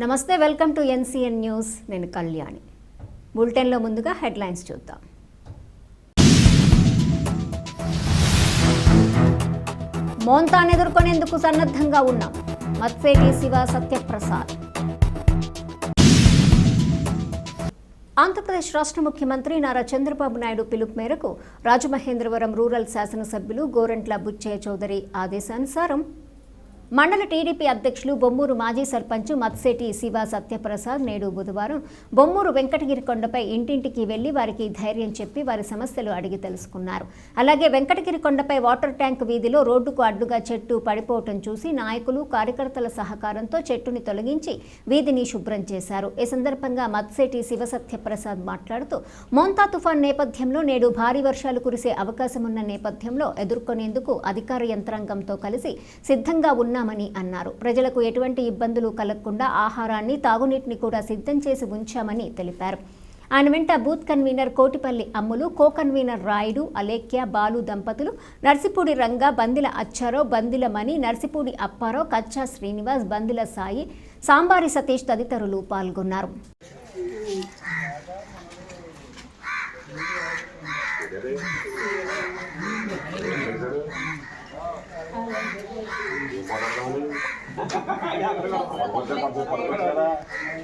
నమస్తే welcome to NCN news. నేను కళ్యాణి. బులెటిన్లో ముందుగా హెడ్లైన్స్ చూద్దాం. మోంతాను ఎదుర్కొనేందుకు సన్నద్ధంగా ఉన్నాం. మత్సేటి శివ సత్యప్రసాద్. ఆంధ్రప్రదేశ్ రాష్ట్ర ముఖ్యమంత్రి నారా చంద్రబాబు నాయుడు పిలుపు మేరకు రాజమహేంద్రవరం రూరల్ శాసనసభ్యులు గోరంట్ల బుచ్చయ్య చౌదరి ఆదేశానుసారం మండల టీడీపీ అధ్యక్షులు బొమ్మూరు మాజీ సర్పంచ్ మత్సేటి శివ సత్యప్రసాద్ నేడు బుధవారం బొమ్మూరు వెంకటగిరి కొండపై ఇంటింటికి వెళ్ళి వారికి ధైర్యం చెప్పి వారి సమస్యలు అడిగి తెలుసుకున్నారు. అలాగే వెంకటగిరి కొండపై వాటర్ ట్యాంక్ వీధిలో రోడ్డుకు అడ్డుగా చెట్టు పడిపోవటం చూసి నాయకులు కార్యకర్తల సహకారంతో చెట్టుని తొలగించి వీధిని శుభ్రం చేశారు. ఈ సందర్భంగా మత్సేటి శివ సత్యప్రసాద్ మాట్లాడుతూ మోంతా తుఫాన్ నేపథ్యంలో నేడు భారీ వర్షాలు కురిసే అవకాశం ఉన్న నేపథ్యంలో ఎదుర్కొనేందుకు అధికార యంత్రాంగంతో కలిసి సిద్ధంగా ఉన్న ఉన్నామని అన్నారు. ప్రజలకు ఎటువంటి ఇబ్బందులు కలగకుండా ఆహారాన్ని తాగునీటిని కూడా సిద్ధం చేసి ఉంచామని తెలిపారు. ఆయన వెంట booth convener Kotipalli Ammulu co convener Rayudu Alekhya Balu దంపతులు నర్సిపూడి రంగ బందిల అచ్చారో బందిల మణి నర్సిపూడి అప్పారో కచ్చా శ్రీనివాస్ బందిల సాయి సాంబారి సతీష్ తదితరులు పాల్గొన్నారు.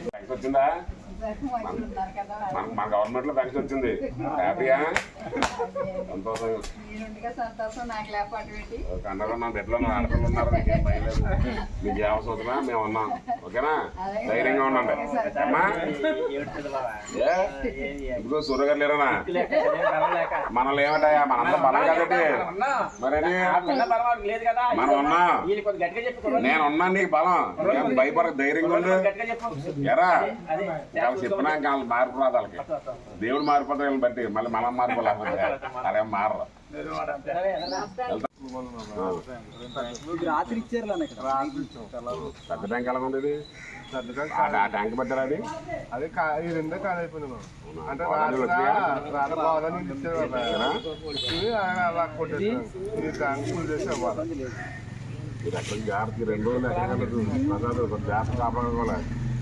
బ్యాంక్ వచ్చిందా మన మన గవర్నమెంట్లో బ్యాంక్ వచ్చింది. హ్యాపీయా? సంతోషం. బిడ్డలో నా ఆడపిల్లలు ఉన్నారు మీకేం భయలేదు మీకు ఏ అవసరం వచ్చినా మేము ఉన్నాం. ఓకేనా? ధైర్యంగా ఉండండి. అమ్మా? ఇప్పుడు సూర్యగారు లేరనా? మనల్ని ఏమంటాయా? మనంతా బలం లేదు కదా. మనం ఉన్నాం. నేను ఉన్నా నీకు బలం. భయపడ ధైర్యంగా ఉండు. ఎరా? అదే వాళ్ళు చెప్పినా ఇంకా వాళ్ళు మారిపోరాదు వాళ్ళకి దేవుడు మారిపోతే వీళ్ళని బట్టి మళ్ళీ మనం మారిపోలేదు అలా ఏం మారరు. సరే రాత్రి ఇచ్చారు పెద్ద ట్యాంక్ ఎలా ఉంది ఆ ఆ ట్యాంక్ పెట్టారా అది? అది కా- ఈ రెండో కాదు. అయిపోయినాను అంటే అలా ట్యాంక్ ఫుల్ చేసి అక్కడ జాగ్రత్త రెండు రోజులు జాగ్రత్త కాపాడుకోవాలి.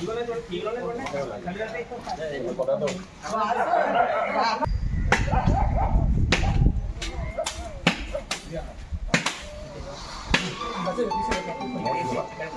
Y no le